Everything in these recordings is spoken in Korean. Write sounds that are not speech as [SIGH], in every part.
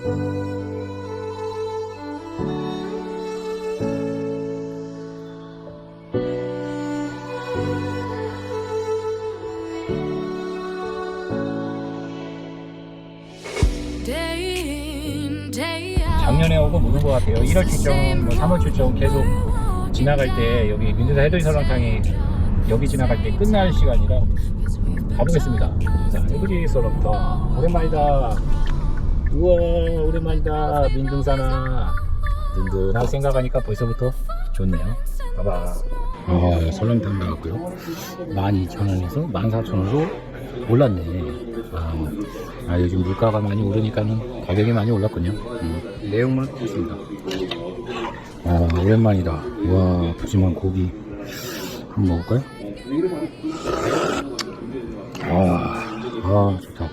작년에 오고 묻은 것 같아요. 1월 출정, 뭐 3월 출정 계속 지나갈 때 여기 민두사 해돋이 설렁탕이 여기 지나갈 때 끝날 시간이라 가보겠습니다. 자, 해돋이 설렁탕 오랜만이다. 우와 오랜만이다 민둥사나 든든하게 생각하니까 벌써부터 좋네요. 봐봐. 아, 설렁탕 나왔고요. 12,000원에서 14,000원으로 올랐네. 아, 아, 요즘 물가가 많이 오르니까는 가격이 많이 올랐군요. 음, 내용물 있습니다. 아, 오랜만이다. 와, 푸짐한 고기. 한번 먹을까요? 아, 아, 좋다.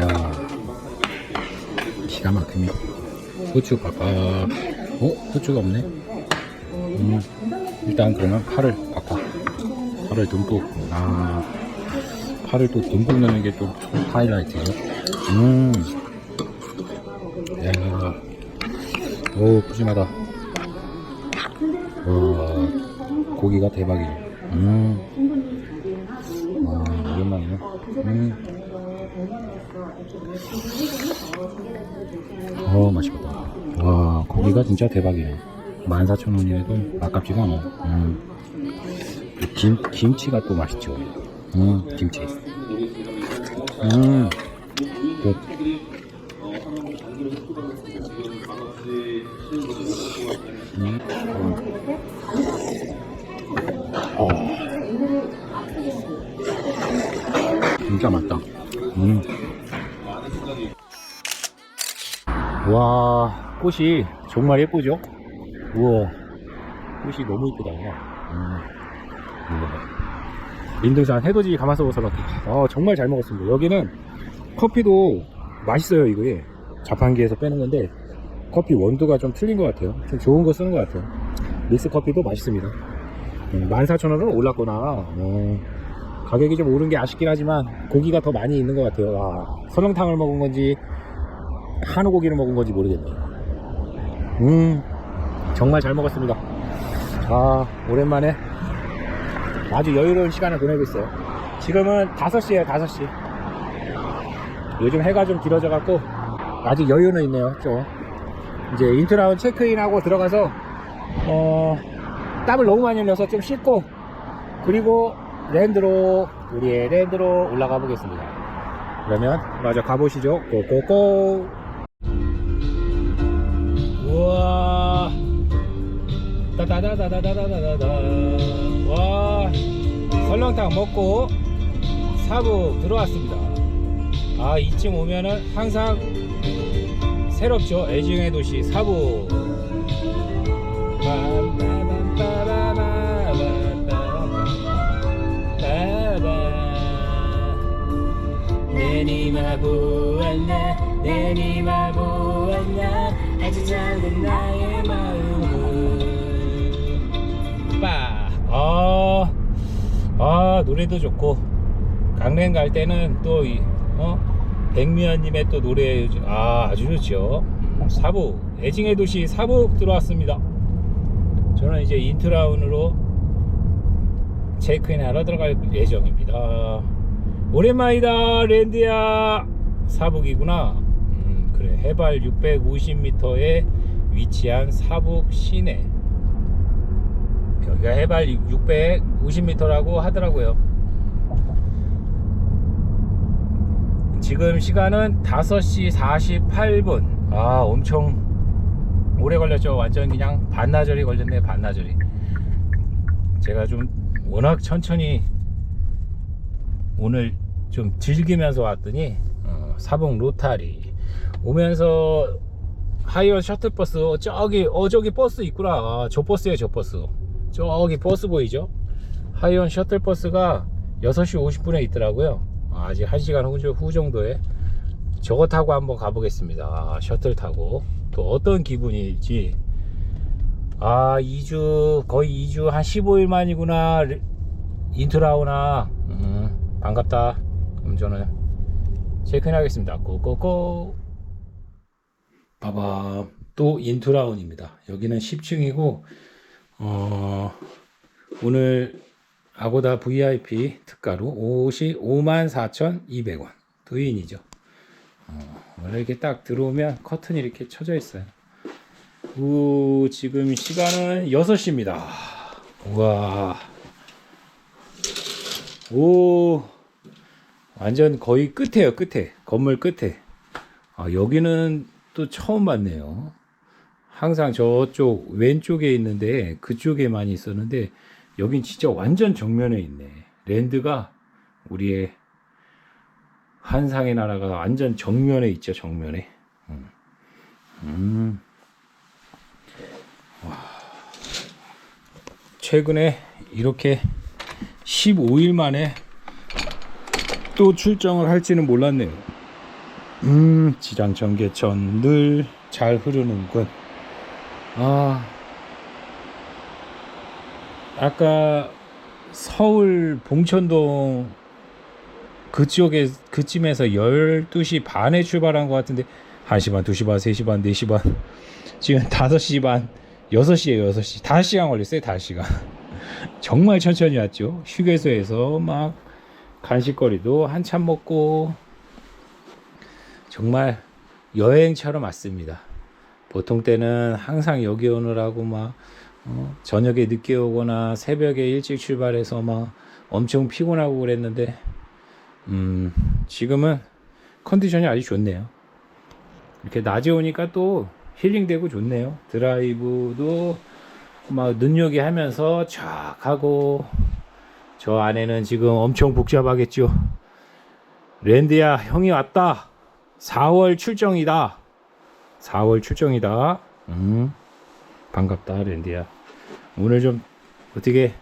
야, 기가 막히네. 후추 바꿔. 어? 후추가 없네? 음, 일단 그러면 파를 바꿔. 파를 듬뿍. 아, 파를 또 듬뿍 넣는 게 또 하이라이트예요. 음, 야, 오 푸짐하다. 와, 고기가 대박이죠. 음, 와, 오랜만이네. 음, 어 맛있겠다. 와, 고기가 진짜 대박이에요. 14,000원이라도 아깝지가 않아. 음, 김 김치가 또 맛있죠. 음, 김치. 음, 굿. 음, 어. 진짜 맛있다. 음. 와, 꽃이 정말 예쁘죠? 우와, 꽃이 너무 예쁘다. 음. 우와. 민둥산 해돋이 가마솥 설렁탕. 아, 정말 잘 먹었습니다. 여기는 커피도 맛있어요, 이거에. 자판기에서 빼는 건데, 커피 원두가 좀 틀린 것 같아요. 좀 좋은 거 쓰는 것 같아요. 믹스 커피도 맛있습니다. 음, 14,000원은 올랐구나. 어, 가격이 좀 오른 게 아쉽긴 하지만, 고기가 더 많이 있는 것 같아요. 아, 설렁탕을 먹은 건지, 한우 고기를 먹은 건지 모르겠네요. 음, 정말 잘 먹었습니다. 아, 오랜만에 아주 여유로운 시간을 보내고 있어요. 지금은 5시에요, 5시. 요즘 해가 좀 길어져 갖고 아직 여유는 있네요, 좀. 이제 인트라운 체크인하고 들어가서 어, 땀을 너무 많이 흘려서 좀 씻고 그리고 랜드로 우리의 랜드로 올라가 보겠습니다. 그러면 마저 가보시죠. 고고고. 따다다다다다다다 와 설렁탕 먹고 사부 들어왔습니다. 아 이쯤 오면은 항상 새롭죠. 애증의 도시 사부. 내니마 보았나 내니마 보았나 아주 작은 나의 마음 노래도 좋고 강릉 갈 때는 또 이, 어? 백미연님의 또 노래 아 아주 좋죠. 사부 애증의 도시 사북 들어왔습니다. 저는 이제 인트라운으로 체크인 하러 들어갈 예정입니다. 오랜만이다 랜드야. 사북이구나. 음, 그래. 해발 650m에 위치한 사북 시내 여기가 해발 650m라고 하더라고요. 지금 시간은 5시 48분. 아 엄청 오래 걸렸죠. 완전 그냥 반나절이 걸렸네 반나절이. 제가 좀 워낙 천천히 오늘 좀 즐기면서 왔더니 어, 사봉 로타리. 오면서 하이원 셔틀버스 어, 저기 어 저기 버스 있구나. 아, 저 버스에요 저 버스 저기 버스 보이죠? 하이원 셔틀버스가 6시 50분에 있더라고요. 아, 아직 1시간 후, 후 정도에. 저거 타고 한번 가보겠습니다. 아, 셔틀 타고. 또 어떤 기분일지. 아 2주 거의 2주 한 15일 만이구나. 인트라우나. 음, 반갑다. 그럼 저는 체크인 하겠습니다. 고고고. 봐봐 또 인투라운입니다. 여기는 10층이고 어, 오늘 아고다 VIP 특가로 옷이 54,200원 도인이죠. 어, 원래 이렇게 딱 들어오면 커튼이 이렇게 쳐져 있어요. 우, 지금 시간은 6시입니다. 우와. 오. 완전 거의 끝에요, 끝에. 건물 끝에. 아, 여기는 또 처음 봤네요. 항상 저쪽 왼쪽에 있는데 그쪽에 많이 있었는데 여긴 진짜 완전 정면에 있네. 랜드가 우리의 환상의 나라가 완전 정면에 있죠, 정면에. 음. 음. 최근에 이렇게 15일 만에 또 출정을 할지는 몰랐네요. 음, 지장 전개천 늘 잘 흐르는군. 아, 아까 서울 봉천동 그쪽에 그쯤에서 12시 반에 출발한 것 같은데 1시 반, 2시 반, 3시 반, 4시 반 지금 5시 반, 6시에요, 6시. 5시간 걸렸어요, 5시간. [LAUGHS] 정말 천천히 왔죠. 휴게소에서 막 간식거리도 한참 먹고 정말 여행처럼 왔습니다. 보통 때는 항상 여기 오느라고 막 어, 저녁에 늦게 오거나 새벽에 일찍 출발해서 막 엄청 피곤하고 그랬는데 음, 지금은 컨디션이 아주 좋네요. 이렇게 낮에 오니까 또 힐링되고 좋네요. 드라이브도 막 눈여겨 하면서 쫙 하고 저 안에는 지금 엄청 복잡하겠죠. 랜드야 형이 왔다. 4월 출정이다. 4월 출정이다. 음, 반갑다 랜드야. 오늘 좀 어떻게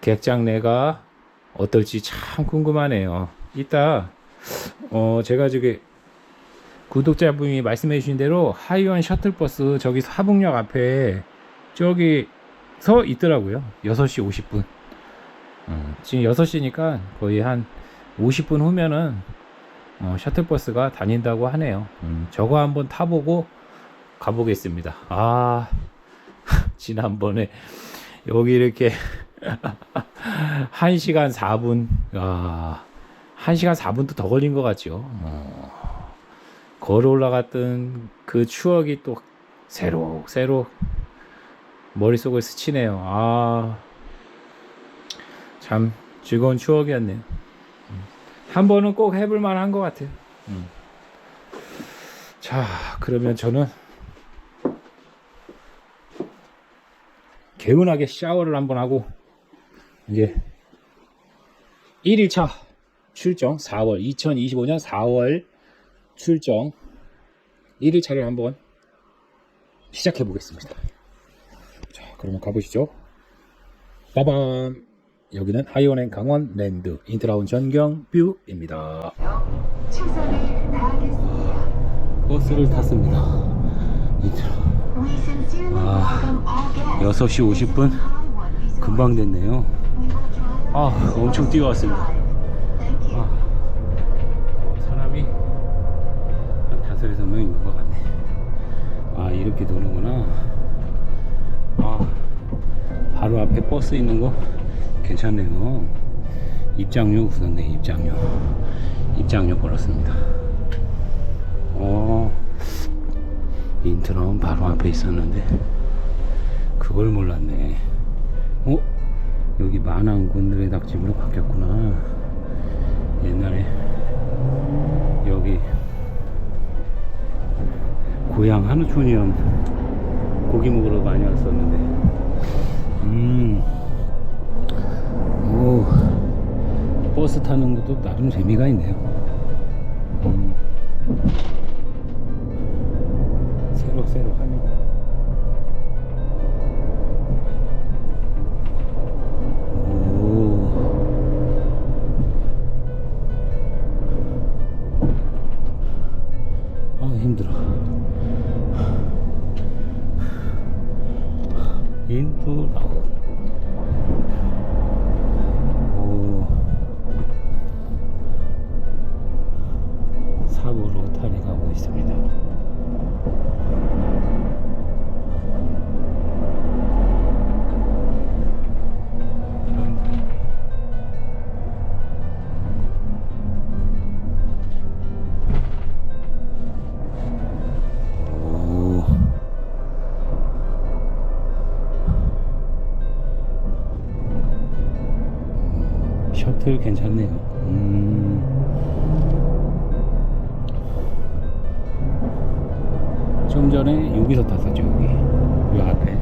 객장 내가 어떨지 참 궁금하네요. 이따 어 제가 저기 구독자분이 말씀해 주신 대로 하이원 셔틀버스 저기 사북역 앞에 저기 서 있더라고요. 6시 50분. 음, 지금 6시니까 거의 한 50분 후면은 어, 셔틀버스가 다닌다고 하네요. 음, 저거 한번 타보고 가보겠습니다. 아, [LAUGHS] 지난번에 여기 이렇게 [LAUGHS] 1시간 4분, 아, 1시간 4분도 더 걸린 것 같죠. 어, 걸어 올라갔던 그 추억이 또 새록새록 머릿속을 스치네요. 아, 참 즐거운 추억이었네요. 음. 한 번은 꼭 해볼 만한 것 같아요. 음. 자, 그러면 저는 개운하게 샤워를 한번 하고 이제 1일차 출정 4월 2025년 4월 출정 1일차를 한번 시작해 보겠습니다. 자, 그러면 가보시죠. 빠밤! 여기는 하이원행 강원 랜드 인트라운 전경 뷰입니다. 버스를 탔습니다. 아, welcome all guests. 6시 50분 금방 됐네요. 아, 엄청 뛰어왔습니다. 아, 어, 사람이 한 다섯 여섯 명 있는 것 같네. 아, 이렇게 도는구나. 아, 바로 앞에 버스 있는 거 괜찮네요. 입장료 굳었네, 입장료. 입장료 걸었습니다. 어, 인트로는 바로 앞에 있었는데, 그걸 몰랐네. 어? 여기 만안 곤드레 닭집으로 바뀌었구나. 옛날에 여기 고향 한우촌이면 고기 먹으러 많이 왔었는데 음, 오, 버스 타는 것도 나름 재미가 있네요. 음, 호텔 괜찮네요. 음. 좀 전에 여기서 탔었죠, 여기. 요 앞에.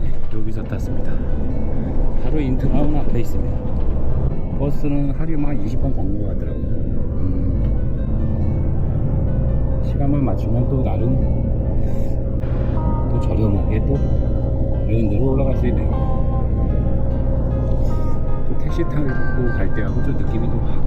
네, 여기서 탔습니다. 바로 인트라운 앞에 있습니다. 버스는 하루만 20번 걷는 것 같더라고요. 음. 시간만 맞추면 또 나름 또 저렴하게 또 레인대로 올라갈 수 있네요. 또 택시 타고 갈 때하고 좀 느낌이 좀 확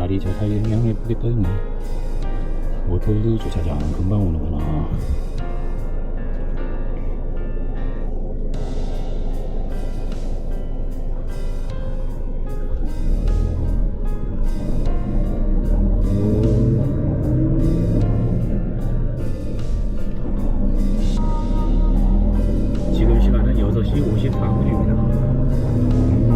다리 저 그냥 예쁘게 떠있네. 모텔도 주차장 금방 오는구나. 지금 시간은 6시 54분입니다.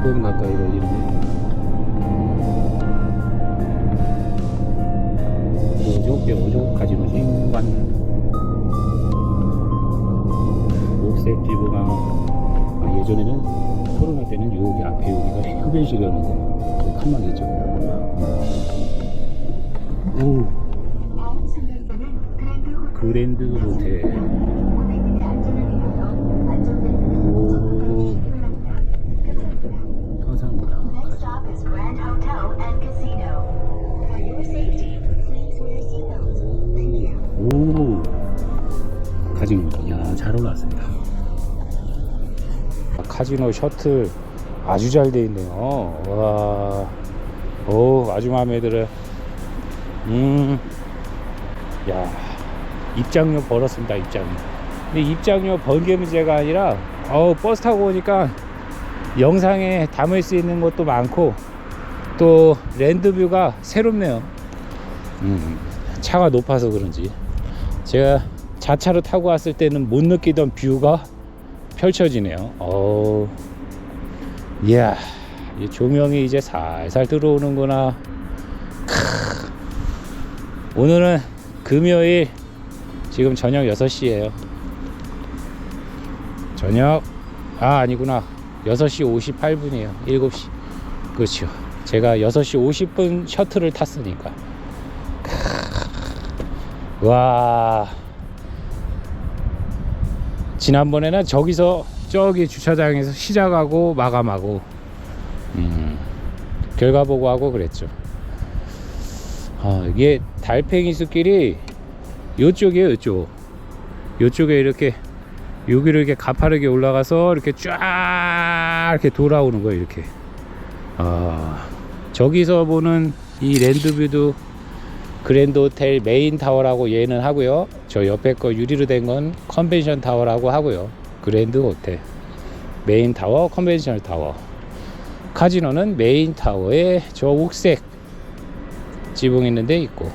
뭐 6분 가까이 걸리는데 오죠 뼈오죠 가지고 신관. 녹색 피부가 아, 예전에는 코로나 때는 여기 앞에 여기가 흡연실이었는데 그 칸막이죠. 오 순간에는 그랜드 호텔 카지노 야잘 올라왔습니다 카지노 셔틀 아주 잘 돼 있네요. 와 오 아주 마음에 들어 음야 입장료 벌었습니다 입장료. 근데 입장료 번게 문제가 아니라 어 버스 타고 오니까 영상에 담을 수 있는 것도 많고 또 랜드뷰가 새롭네요. 음, 차가 높아서 그런지. 제가 자차로 타고 왔을 때는 못 느끼던 뷰가 펼쳐지네요. 어, 이야, 이 조명이 이제 살살 들어오는구나. 크. 오늘은 금요일 지금 저녁 6시에요. 저녁, 아, 아니구나. 6시 58분이에요. 7시. 그렇죠. 제가 6시 50분 셔틀을 탔으니까. 와 지난번에는 저기서 저기 주차장에서 시작하고 마감하고 음, 결과 보고하고 그랬죠. 아, 이게 달팽이 숲길이 요쪽이에요 요쪽. 요쪽에 이렇게 여기를 이렇게 가파르게 올라가서 이렇게 쫙쫙 이렇게 돌아오는 거예요 이렇게. 아 저기서 보는 이 랜드뷰도 그랜드 호텔 메인 타워라고 얘는 하고요 저 옆에 거 유리로 된 건 컨벤션 타워라고 하고요. 그랜드 호텔. 메인 타워 컨벤션 타워. 카지노는 메인 타워에 저 옥색 지붕 있는 데 있고.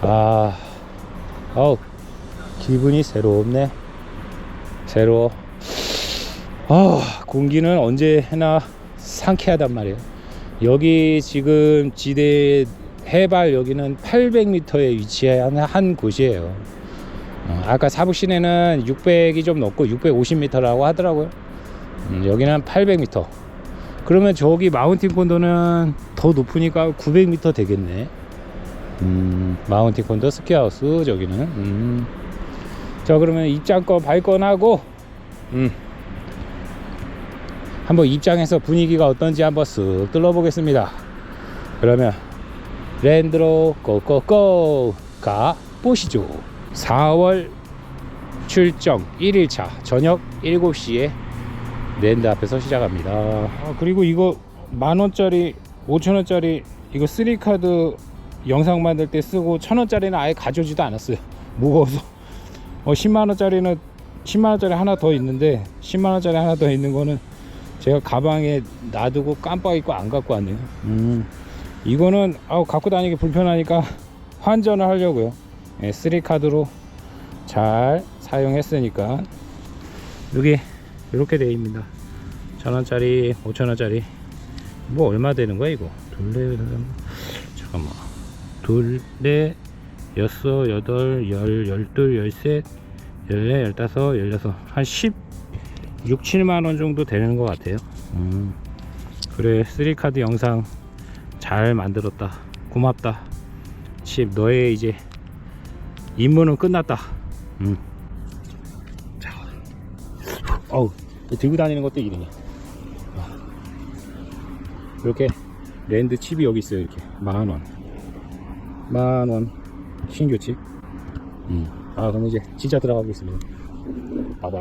아 어우 기분이 새롭네. 새로워. 아 공기는 언제나 상쾌하단 말이에요. 여기 지금 지대 해발 여기는 800m에 위치한 한 곳이에요. 어, 아까 사북 시내는 600이 좀 넘고 650m라고 하더라고요. 음, 여기는 800m 그러면 저기 마운틴 콘도는 더 높으니까 900m 되겠네. 음, 마운틴 콘도 스키하우스 저기는. 음. 자 그러면 입장권 발권하고 음. 한번 입장해서 분위기가 어떤지 한번 쓱 둘러보겠습니다. 그러면 랜드로 고고고 가 보시죠. 4월 출정 1일차 저녁 7시에 랜드 앞에서 시작합니다. 아, 그리고 이거 만원짜리 5천원짜리 이거 3카드 영상 만들 때 쓰고 천원짜리는 아예 가져오지도 않았어요. [LAUGHS] 무거워서. 어, 10만원짜리는 10만원짜리 하나 더 있는데 10만원짜리 하나 더 있는 거는 제가 가방에 놔두고 깜빡 잊고 안 갖고 왔네요. 음, 이거는 아우 갖고 다니기 불편하니까 환전을 하려고요. 예, 3카드로 잘 사용했으니까. 여기 이렇게 되어 있습니다. 천원짜리 5천원짜리. 뭐 얼마 되는 거야 이거? 둘레 잠깐만. 둘레 여섯 여덟 열 열둘 열셋 열네 열다섯 열여섯. 한 10, 6, 7만원 정도 되는 것 같아요. 음, 그래 3카드 영상 잘 만들었다. 고맙다. 칩 너의 이제 임무는 끝났다. 음. 자. 어우 들고 다니는 것도 일이네 이렇게 랜드 칩이 여기 있어요 이렇게. 만원. 만원. 신규 칩. 음. 아 그럼 이제 진짜 들어가보겠습니다. 봐봐